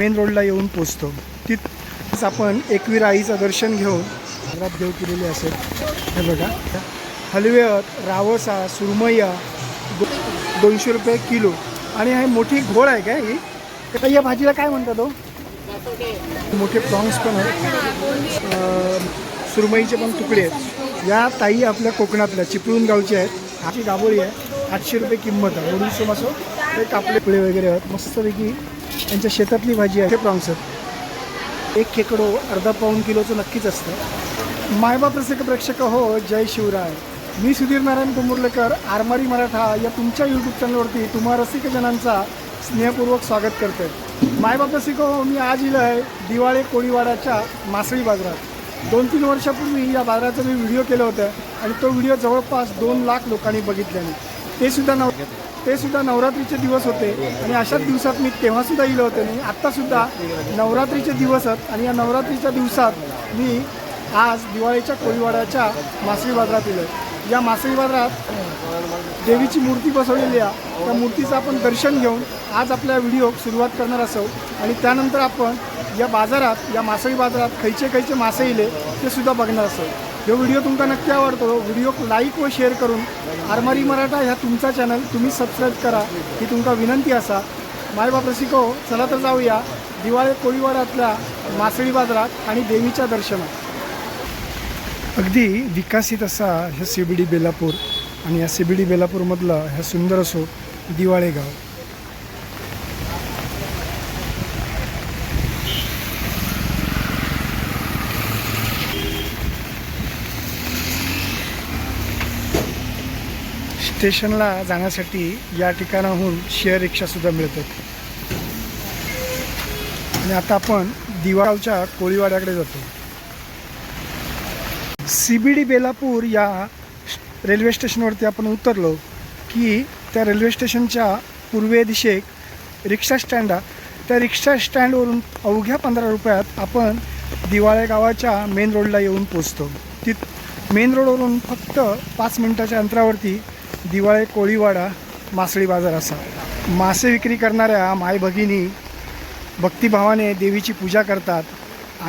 Main रोडला येऊन पोचतो. तिथंच आपण एकवीर आईचं दर्शन घेऊन घरात देव केलेले असेल. हे बघा. हलव्यात रावसा सुरमय्या दो दोनशे रुपये किलो. आणि हे मोठी घोळ आहे काय ही? या भाजीला काय म्हणतात तो मोठे प्रॉन्स पण आहेत. सुरमईचे पण तुकडे आहेत. या ताई आपल्या कोकणातल्या चिपळूण गावची आहेत. हाची गाबोळी आहे. आठशे रुपये किंमत आहे. मोडून असो ते कापले पुळे वगैरे आहेत. मस्तपैकी त्यांच्या शेतातली भाजी आहे. प्रॉन्स एक खेकडो अर्धा पाऊण किलोचं नक्कीच असतं. मायबाप रसिक प्रेक्षक हो जय शिवराय. मी सुधीर नारायण कुंबुर्लेकर आरमारी मराठा या तुमच्या यूट्यूब चॅनलवरती तुम्हा रसिक जनांचा स्नेहपूर्वक स्वागत करते. मायबाप रसिक हो मी आज इलं आहे दिवाळी कोळीवाड्याच्या मासळी बाजारात. दोन तीन वर्षापूर्वी या बाजाराचा मी व्हिडिओ केलं होतं आणि तो व्हिडिओ जवळपास दोन लाख लोकांनी बघितल्याने. ते सुद्धा नव ते सुद्धा नवरात्रीचे दिवस होते. आणि अशाच दिवसात मी तेव्हा सुद्धा इलं होतं नाही आत्तासुद्धा नवरात्रीचे दिवस आहेत. आणि या नवरात्रीच्या दिवसात मी आज दिवाळीच्या कोळीवाड्याच्या मासळी बाजारात इलं या मासळी बाजारात देवीची मूर्ती बसवलेली आहे. त्या मूर्तीचं आपण दर्शन घेऊन आज आपल्या व्हिडिओ सुरुवात करणार असो. आणि त्यानंतर आपण या बाजारात या मासळी बाजारात खयचे खयचे मासे इले ते सुद्धा बघणार असो. हे व्हिडिओ तुमका नक्की आवडतो व्हिडिओ लाईक व शेअर करून आरमारी मराठा ह्या तुमचा चॅनल तुम्ही सबस्क्राईब करा ही तुमका विनंती असा मायबाप रसिको चला तर जाऊया दिवाळे कोळीवाड्यातल्या मासळी बाजारात आणि देवीच्या दर्शनात. अगदी विकसित असा ह्या सी बी डी बेलापूर आणि या सी बी डी बेलापूरमधलं ह्या सुंदर असो दिवाळे गाव स्टेशनला जाण्यासाठी या ठिकाणाहून शेअर रिक्षासुद्धा मिळतात. आणि आता आपण दिवाळच्या कोळीवाड्याकडे जातो. सी बी डी बेलापूर या रेल्वे स्टेशनवरती आपण उतरलो की त्या रेल्वे स्टेशनच्या पूर्वे दिशेक रिक्षा स्टँड त्या रिक्षा स्टँडवरून अवघ्या पंधरा रुपयात आपण दिवाळे गावाच्या मेन रोडला येऊन पोचतो तिथ मेन रोडवरून फक्त पाच मिनटाच्या अंतरावरती दिवाळे कोळीवाडा मासळी बाजार असा. मासे विक्री करणाऱ्या माय भगिनी भक्तिभावाने देवीची पूजा करतात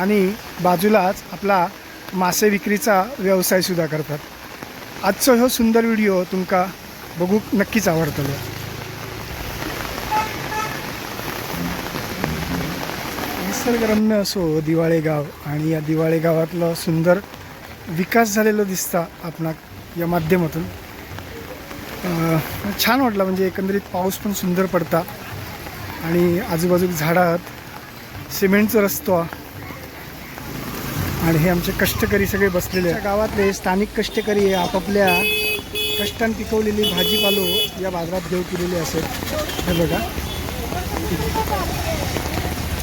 आणि बाजूलाच आपला मासे विक्रीचा व्यवसायसुद्धा करतात. आजचो ह्यो सुंदर व्हिडिओ तुमका बघूक नक्कीच आवडतलो निसर्गरम्य असो दिवाळे गाव आणि या दिवाळे गावातलं सुंदर विकास झालेलो दिसता आपणा या माध्यमातून. छान वाटलं. म्हणजे एकंदरीत पाऊस पण सुंदर पडता. आणि आजूबाजूक झाडं आहेत सिमेंटचा रस्तो. आणि हे आमचे कष्टकरी सगळे बसलेले आहेत. गावातले स्थानिक कष्टकरी आपापल्या कष्टान पिकवलेली भाजीपालो या बाजारात घेऊ केलेली असेल हे बघा.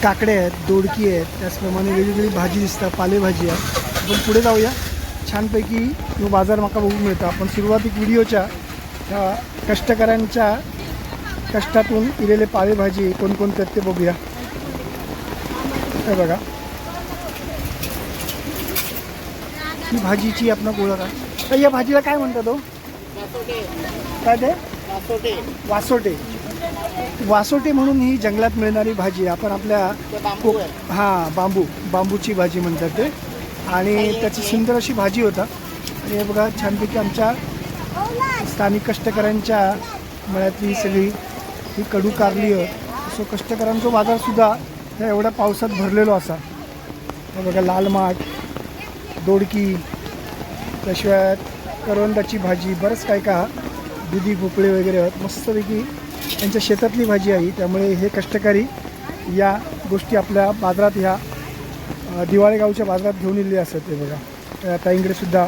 काकडे आहेत दोडकी आहेत. त्याचप्रमाणे वेगवेगळी भाजी दिसतात पालेभाजी आहे आपण पुढे जाऊया. छानपैकी तो बाजार माका बघून मिळतो. आपण सुरुवातीक व्हिडिओच्या त्या कष्टकऱ्यांच्या कष्टातून इलेले पालेभाजी कोणकोणते आहेत ते बघूया. हे बघा. ही भाजीची आपण ओळख आहे तर या भाजीला काय म्हणतात तो काय ते? वासोटे. वासोटे म्हणून ही जंगलात मिळणारी भाजी. आपण आपल्या कोक हां बांबू. बांबूची भाजी म्हणतात ते. आणि त्याची सुंदर अशी भाजी होता. आणि हे बघा छानपैकी आमच्या स्थानिक कष्टकऱ्यांच्या मळ्यातली सगळी ही कडू कारली आहेत. असो कष्टकऱ्यांचा बाजारसुद्धा ह्या एवढ्या पावसात भरलेलो असा. बघा लाल माठ दोडकी त्याशिवाय करवंदाची भाजी बरंच काय का दुधी भोपळे वगैरे आहेत. मस्तपैकी त्यांच्या शेतातली भाजी आहे त्यामुळे हे कष्टकरी या गोष्टी आपल्या बाजारात ह्या दिवाळेगावच्या बाजारात घेऊन येले असतात ते बघा. त्या आता इकडे सुद्धा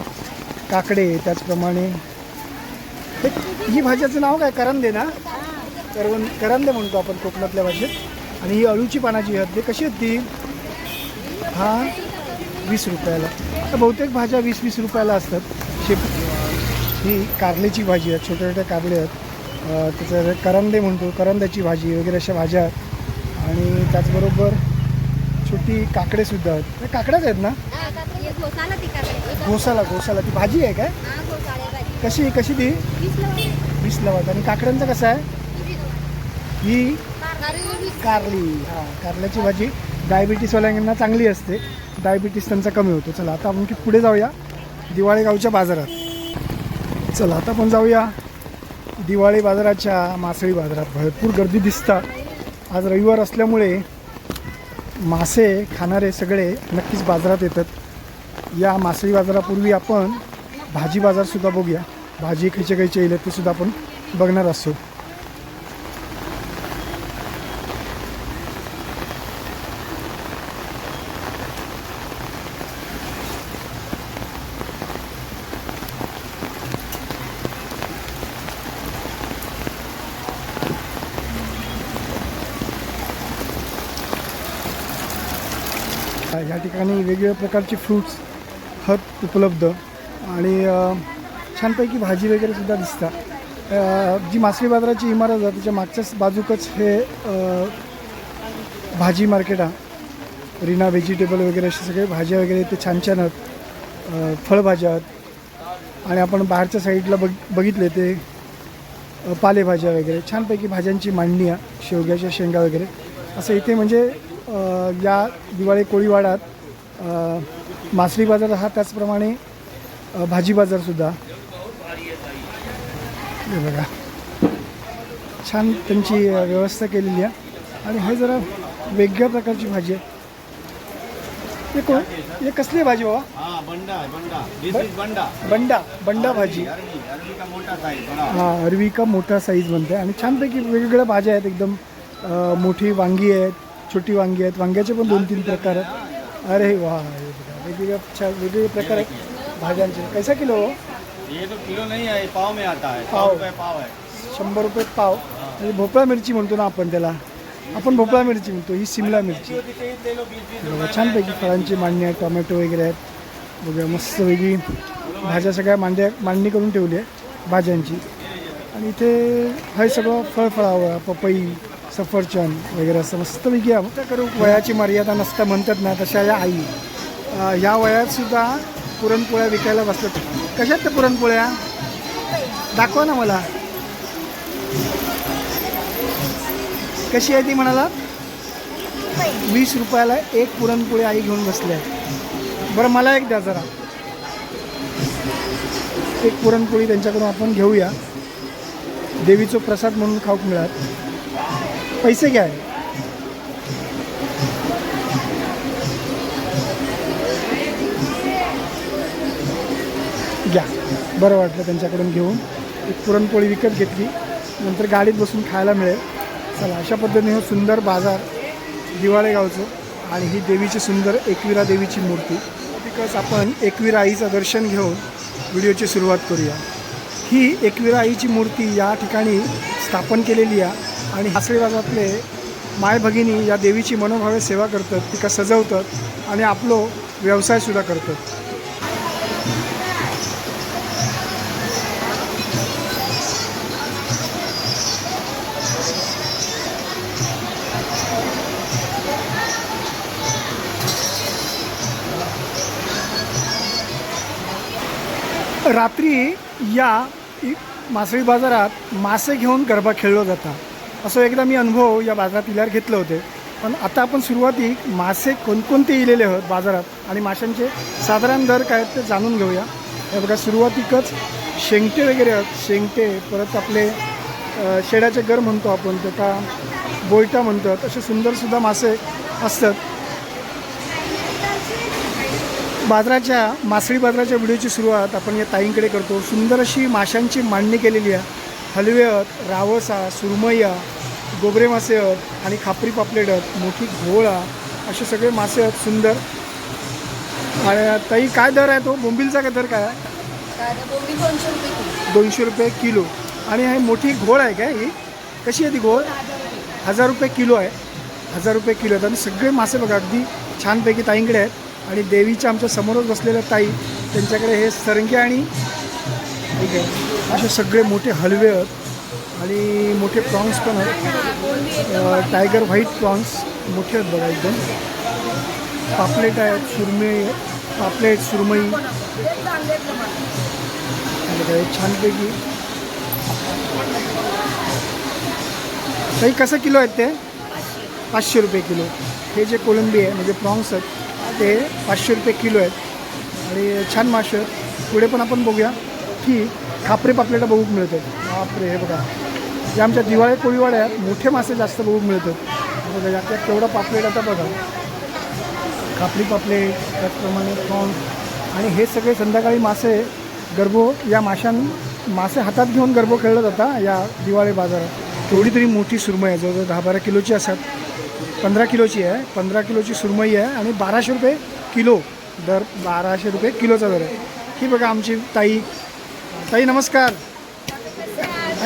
काकडे त्याचप्रमाणे हे भाज्याचं नाव काय? करंदे ना? करवंद करंदे म्हणतो आपण कोकणातल्या भाषेत. आणि ही अळूची पानाची आहेत ते कशी आहेत ती हा? वीस रुपयाला. तर बहुतेक भाज्या वीस वीस रुपयाला असतात. शेप ही कारल्याची भाजी आहे छोट्या छोट्या कारले आहेत. त्याचं करंदे म्हणतो करंद्याची भाजी वगैरे अशा भाज्या आहेत. आणि त्याचबरोबर छोटी काकडेसुद्धा आहेत. काकड्याच आहेत ना? घोसाला घोसाला ती भाजी आहे काय? कशी कशी ती? वीस लावली आणि काकड्यांचं कसं आहे? ही कारली. हां कारल्याची भाजी डायबिटीसवाल्यांना चांगली असते. डायबिटीस त्यांचा कमी होतो. चला आता आपण की पुढे जाऊया. दिवाळी गावच्या बाजारात. चला आता आपण जाऊया. दिवाळी बाजाराच्या मासळी बाजारात. भरपूर गर्दी दिसतात. आज रविवार असल्यामुळे मासे खाणारे सगळे नक्कीच बाजारात येतात. या मासळी बाजारापूर्वी आपण भाजी बाजारसुद्धा बघूया. भाजी खयचे खयचे येईल ते सुद्धा आपण बघणार असतो या ठिकाणी वेगवेगळ्या प्रकारचे फ्रूट्स हत उपलब्ध. आणि छानपैकी भाजी वगैरे सुद्धा दिसतात. जी मासळी बाजाराची इमारत आहे त्याच्या मागच्याच बाजूकच हे भाजी मार्केट आहे. रिना व्हेजिटेबल वगैरे असे सगळे भाज्या वगैरे ते छान छान आहेत. फळभाज्या आहेत. आणि आपण बाहेरच्या साईडला बघ बघितले ते पालेभाज्या वगैरे. छानपैकी भाज्यांची मांडणी आहे शेवग्याच्या शेंगा वगैरे. असं इथे म्हणजे या दिवाळी कोळीवाडात मासळी बाजार हा त्याचप्रमाणे भाजी बाजारसुद्धा बघा. छान त्यांची व्यवस्था केलेली आहे. आणि हे जरा वेगळ्या प्रकारची भाजी आहे. हे कोण? हे कसली भाजी बाबा? हाँ बंडा बंडा. दिस इज बंडा. बंडा बंडा भाजी. हा अरवी का मोठा साईज बनते आणि छानपैकी वेगवेगळ्या भाज्या आहेत एकदम. मोठी वांगी आहेत छोटी वांगी आहेत. वांग्याचे पण दोन तीन प्रकार आहेत. अरे वा हे वेगवेगळ्या वेगवेगळे प्रकार आहेत. भाज्यांचे. कैसा किलो हो? ये तो किलो नहीं है ये पाव में आता है। पाव। रुपये पाव है। शंभर रुपये पाव. म्हणजे भोपळा मिरची म्हणतो ना आपण त्याला. आपण भोपळा मिरची म्हणतो ही सिमला मिरची. ले लो बीस बीस बघा, छानपैकी फळांची मांडणी आहे टोमॅटो वगैरे आहेत. बघा मस्त वेगळी भाज्या सगळ्या मांड्या मांडणी करून ठेवली आहे भाज्यांची. आणि इथे हे सगळं फळफळावं पपई सफरचंद वगैरे असं मस्तपैकी आहे. आता करू वयाची मर्यादा नसता म्हणतात ना तशा या आई. अं, ह्या वयात सुद्धा पुरणपोळ्या विकायला बसतात कशात त्या पुरणपोळ्या? दाखवा ना मला. कशी आहे ती म्हणाला? वीस रुपयाला एक पुरणपोळी आई घेऊन बसली आहे. बरं मला एक द्या जरा. एक पुरणपोळी त्यांच्याकडून आपण घेऊया. देवीचं प्रसाद म्हणून खाऊक मिळात पैसे घ्या. बरं वाटलं त्यांच्याकडून घेऊन. एक पुरणपोळी विकत घेतली. नंतर गाडीत बसून खायला मिळेल. चला अशा पद्धतीने हे सुंदर बाजार दिवाळे गावचं आणि ही देवीची सुंदर एकविरा देवीची मूर्ती. बिकॉज आपण एकविरा आईचं दर्शन घेऊन व्हिडिओची सुरुवात करूया. ही एकविरा आईची मूर्ती या ठिकाणी स्थापन केलेली आहे आणि हासळी बाजारातले माय भगिनी या देवीची मनोभावे सेवा करतात तिका सजवतात आणि आपलो व्यवसायसुद्धा करतात. रात्री या मासळी बाजारात मासे घेऊन गरबा खेळलो जाता. असं एकदा मी अनुभव या बाजारात इल्यावर घेतले होते. पण आता आपण सुरुवातीक मासे कोणकोणते इलेले आहोत बाजारात? आणि माशांचे साधारण दर काय आहेत ते जाणून घेऊया. हे बघा सुरुवातीकच शेंगटे वगैरे आहेत. शेंगटे परत आपले शेड्याचे गर म्हणतो आपण त्याचा बोयटा म्हणतात. असे सुंदरसुद्धा मासे असतात. बाजाराच्या मासळी बाजाराच्या व्हिडिओची सुरुवात आपण या ताईंकडे करतो. सुंदर अशी माशांची मांडणी केलेली आहे. हलवे आहेत रावस आहे गोबरे मासे आहेत आणि खापरी पापलेट आहेत. मोठी घोळ असे सगळे मासे आहेत सुंदर. आणि ताई काय दर आहे तो? बोंबिलचा काय दर काय आहे? दोनशे रुपये किलो. आणि हे मोठी घोळ आहे काय ही? कशी आहे ती घोळ? हजार रुपये किलो आहे. हजार रुपये किलो आहेत. आणि सगळे मासे बघा अगदी छानपैकी ताईंकडे आहेत. आणि देवीच्या आमच्या समोरच बसलेल्या ताई त्यांच्याकडे हे सरंगे आणि ठीक आहे असे सगळे मोठे हलवे आहेत. आणि मोठे प्रॉन्स पण आहेत. टायगर व्हाईट प्रॉन्स मोठे आहेत बघा एकदम. पापलेट आहेत सुरमई पापलेट सुरमई. छानपैकी. ताई कसं किलो आहेत ते? पाचशे रुपये किलो. हे जे कोलंबी आहे म्हणजे प्रॉन्स आहेत ते पाचशे रुपये किलो आहेत. आणि छान मासे आहेत. पुढे पण आपण बघूया की खापरे पापलेटा बघूक मिळतात. बापरे हे बघा. जे आमच्या दिवाळी कोळीवाड्यात मोठे मासे जास्त बघूक मिळतात. बघा याच्यात तेवढा पापलेट आता बघा. खापरी पापलेट त्याचप्रमाणे प्रॉन्स. आणि हे सगळे संध्याकाळी मासे गरबो या माशां मासे हातात घेऊन गरबो खेळला जाता या दिवाळी बाजारात. तेवढी तरी मोठी सुरमई आहे. जवळजवळ दहा बारा किलोची असतात. पंधरा किलोची आहे पंधरा किलोची सुरमई आहे आणि बाराशे रुपये किलो दर बाराशे रुपये किलोचा दर आहे. ही बघा आमची ताई. ताई नमस्कार.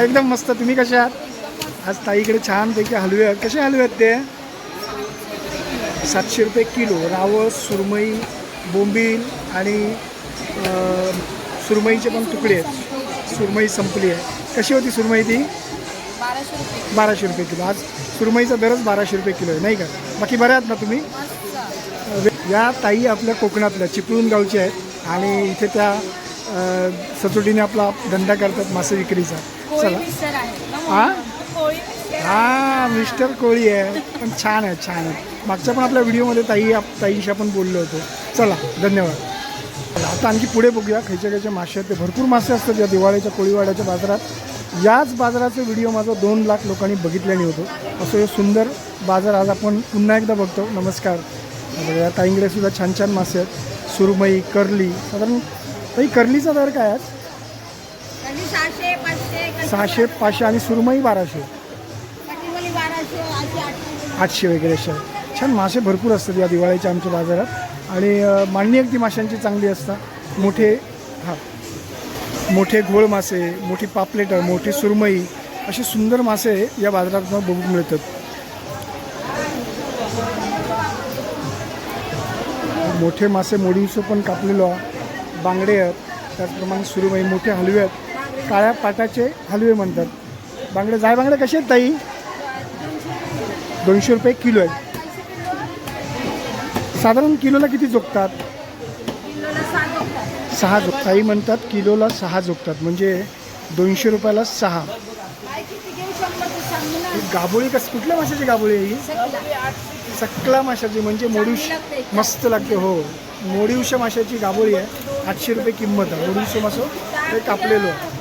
एकदम मस्त. तुम्ही कशा आहात? आज ताईकडे छानपैकी हलवे आहेत. कसे हलवे आहेत ते? सातशे रुपये किलो. रावस सुरमई बोंबील आणि सुरमईचे पण तुकडे आहेत. सुरमई संपली आहे. कशी होती सुरमई ती? बाराशे रुपये बाराशे रुपये किलो. आज सुरमईचा दरच बाराशे रुपये किलो आहे नाही का? बाकी बऱ्या आहेत ना तुम्ही? या ताई आपल्या कोकणातल्या चिपळूण गावच्या आहेत आणि इथे त्या सचोटीने आपला धंदा करतात मासे विक्रीचा. चला. हा? हा मिस्टर कोळी आहे. पण छान आहे छान आहे. मागच्या पण आपल्या व्हिडिओमध्ये ताई आप- ताईशी आपण बोललो होतो. चला धन्यवाद. आता आणखी पुढे बघूया खायच्या खायच्या मासे आहेत ते. भरपूर मासे असतात या दिवाळीच्या कोळीवाड्याच्या बाजारात. याच बाजाराचा व्हिडिओ माझा दोन लाख लोकांनी बघितल्याने होतो. असं हे सुंदर बाजार आज आपण पुन्हा एकदा बघतो. नमस्कार. या ताईंकडे सुद्धा छान छान मासे आहेत. सुरमई करली साधारण ताई करलीचा दर काय आहे कधी सहाशे पाचशे आणि सुरमई बाराशे. आठशे वगैरे अशा छान मासे भरपूर असतात या दिवाळीच्या आमच्या बाजारात. आणि मांडणी अगदी माशांची चांगली असतात. मोठे हां. मोठे घोळ मासे मोठी पापलेटर मोठी सुरमई असे सुंदर मासे या बाजारात बघू मिळतात. मोठे मासे मोडीचं पण कापलेलो बांगडे आहेत त्याचप्रमाणे सुरमई मोठे हलवे आहेत. काळ्या पाटाचे हलवे म्हणतात. बांगडे जाय बांगडे कसे आहेत ताई? दोनशे रुपये किलो आहे साधारण किलोला किती जोगतात? सहा झोप काही म्हणतात किलोला सहा झोपतात म्हणजे दोनशे रुपयाला सहा. ही गाबोळी कस कुठल्या माशाची गाबोळी आहे ही? सकला. माशाची म्हणजे मोडूश मस्त लागते हो. मोडीवशा माशाची गाबोळी आहे. आठशे रुपये किंमत आहे. मोडीवशे मासो ते कापलेलो आहे.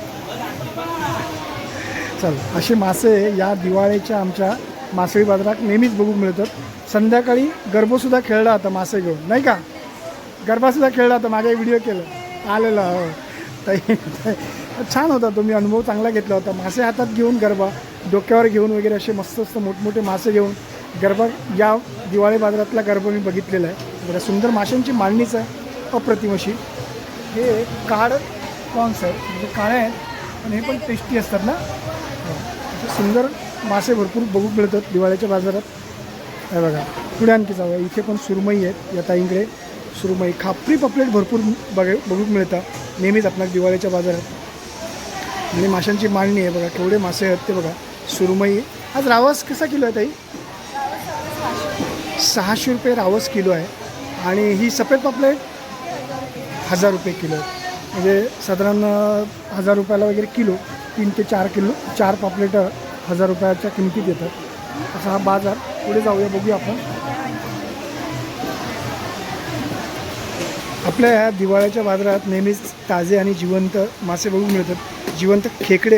चल असे मासे या दिवाळीच्या आमच्या मासळी बाजारात नेहमीच बघू मिळतात. संध्याकाळी गरबोसुद्धा खेळला होता मासे घेऊन. नाही का? गरबासुद्धा खेळला होता मागे व्हिडिओ केलं. आलेला हो ताई छान होता तुम्ही अनुभव चांगला घेतला होता. मासे हातात घेऊन गरबा डोक्यावर घेऊन वगैरे असे मस्त मस्त मोठमोठे मासे घेऊन गरबा या दिवाळी बाजारातला गरबा मी बघितलेला आहे. बघा सुंदर माशांची मांडणीच आहे अप्रतिम अशी हे काळ कॉन्स आहेत म्हणजे काळे आहेत आणि हे पण टेस्टी असतात ना? हो. सुंदर मासे भरपूर बघू मिळतात दिवाळीच्या बाजारात. हे बघा पुढे आणखी जाऊया. इथे पण सुरमई आहेत या ताईंकडे. सुरमई खापरी पपलेट भरपूर बघ बघूक मिळतात नेहमीच आपल्या दिवाळीच्या बाजारात. आणि माशांची मांडणी आहे बघा केवढे मासे आहेत ते बघा. सुरमई आज रावस कसा किलो आहे ताई? सहाशे रुपये रावस किलो आहे. आणि ही सफेद पापलेट हजार रुपये किलो आहे. म्हणजे साधारण हजार रुपयाला वगैरे किलो तीन ते चार किलो चार पापलेट हजार रुपयाच्या किमतीत येतात. असा हा बाजार पुढे जाऊया बघूया आपण. आपल्या ह्या दिवाळ्याच्या बाजारात नेहमीच ताजे आणि जिवंत मासे बघू मिळतात. जिवंत खेकडे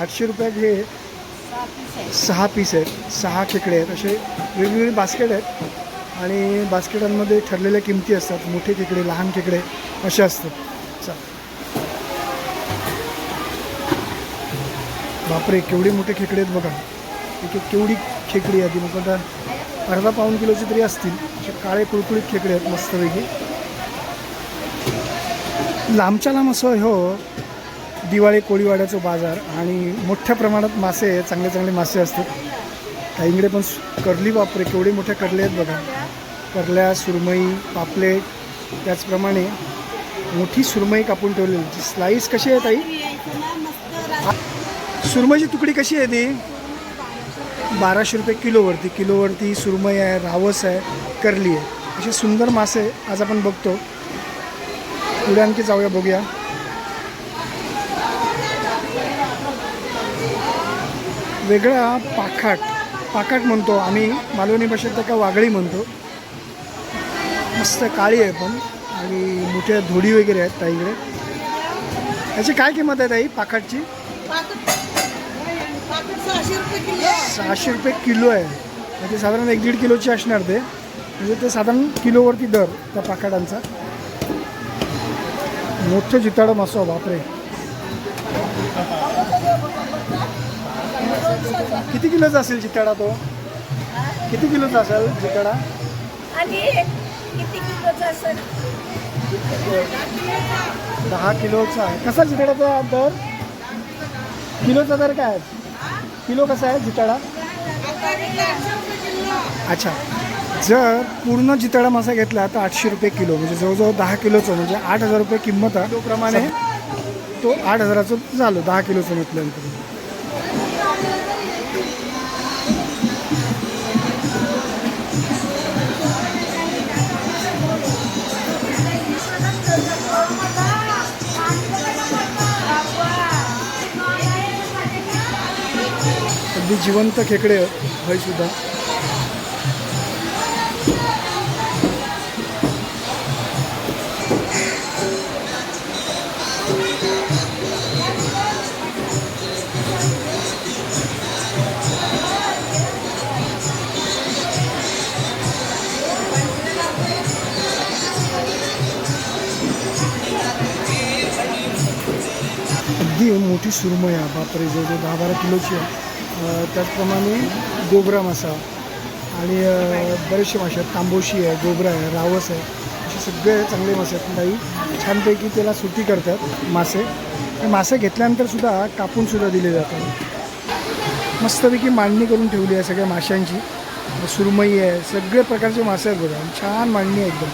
आठशे रुपयात हे सहा सहा पीस आहेत. सहा खेकडे आहेत. असे वेगवेगळे बास्केट आहेत. आणि बास्केटांमध्ये ठरलेल्या किमती असतात. मोठे खेकडे लहान खेकडे असे असतात. चा बापरे केवढे मोठे खेकडे आहेत बघा. एक एक केवढी खेकडी आहे ती. मग आता अर्धा पाऊण किलोची तरी असतील. असे काळे कुळकुळीत खेकडे आहेत मस्तपैकी. लांबच्या लांब असो हो दिवाळी कोळीवाड्याचा बाजार आणि मोठ्या प्रमाणात मासे चांगले चांगले मासे असतात. काहींकडे पण सु- करली बापरे केवढे मोठे करले आहेत बघा. करल्या सुरमई पापलेट त्याचप्रमाणे मोठी सुरमई कापून ठेवलेली ती स्लाईस कशी आहे ताई? सुरमईची तुकडी कशी आहे ती? बाराशे रुपये किलोवरती किलोवरती सुरमई आहे रावस आहे करली आहे. असे सुंदर मासे आज आपण बघतो. पुढे आणखी जाऊया बघूया. वेगळा पाखाट पाखाट म्हणतो आम्ही. मालवणी भाषेत का वागळी म्हणतो. मस्त काळी आहे पण. आणि मोठ्या धोडी वगैरे आहेत ताईकडे. याची काय किंमत आहे ताई पाखाटची? सहाशे रुपये किलो आहे. म्हणजे साधारण एक दीड किलोची असणार ते. म्हणजे ते साधारण किलोवरती दर त्या पाखाटांचा. मोठं जिताडं मासो बापरे. किती किलोचा असेल जिताडा तो? किती किलोचा असेल असेल? दहा किलोचा आहे. कसा जिताडाचा दर? किलोचा दर काय आहे? किलो कसा आहे जिताडा? अच्छा. जर पूर्ण जिताडा मासा घेतला तर आठशे रुपये किलो म्हणजे जवळजवळ दहा किलोचं म्हणजे आठ हजार रुपये किंमत आहे. किलोप्रमाणे तो आठ हजाराचं झालं दहा किलोचं म्हटल्यानंतर. अगदी जिवंत खेकडे हय ही मोठी सुरमई आहे बापरे जवळजवळ दहा बारा किलोची आहे. त्याचप्रमाणे गोबरा मासा आणि बरेचसे मासे आहेत. तांबोशी आहे गोबरा आहे रावस आहे. असे सगळे चांगले मासे आहेत. काही छानपैकी त्याला सुटी करतात मासे. मासे घेतल्यानंतर सुद्धा दिले जातात. मस्तपैकी मांडणी करून ठेवली आहे सगळ्या माशांची. सुरमई आहे सगळे प्रकारचे मासे आहेत बघा. छान मांडणी आहे एकदम.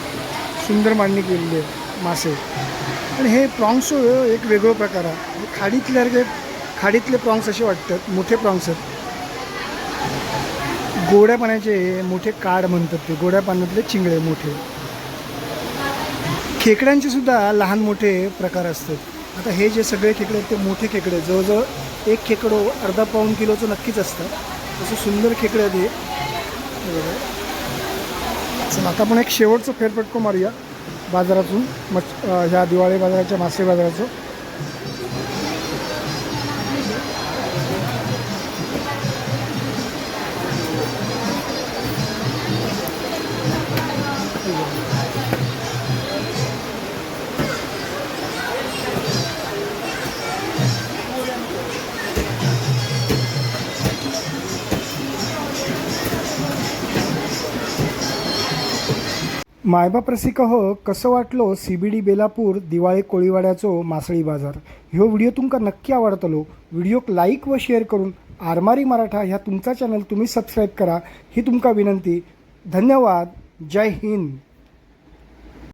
सुंदर मांडणी केलेली आहे मासे. आणि हे प्रॉन्स एक वेगळं प्रकार आहे. खाडीतल्यासारखे खाडीतले प्रॉन्स असे वाटतात मोठे प्रॉन्स आहेत. गोड्या पाण्याचे मोठे काड म्हणतात ते गोड्या पाण्यातले चिंगळे मोठे. खेकड्यांचे सुद्धा लहान मोठे प्रकार असतात. आता हे जे सगळे खेकडे आहेत ते मोठे खेकडे जवळजवळ एक खेकडो अर्धा पाऊण किलोचं नक्कीच असतं. तसं सुंदर खेकडे आहेत हे. आता आपण एक शेवटचं फेरफटको मारूया. बाजारातून मच ह्या दिवाळी बाजाराच्या मासे बाजाराचं. मायबाप रसिक हो कसं वाटलो C B D Belapur Diwale कोळीवाड्याचो मासळी बाजार? ह्यो व्हिडिओ तुमका नक्की आवडतलो. व्हिडिओक लाईक व शेअर करून आरमारी मराठा ह्या तुमचा चॅनल तुम्ही सबस्क्राईब करा ही तुमका विनंती. धन्यवाद. जय हिंद.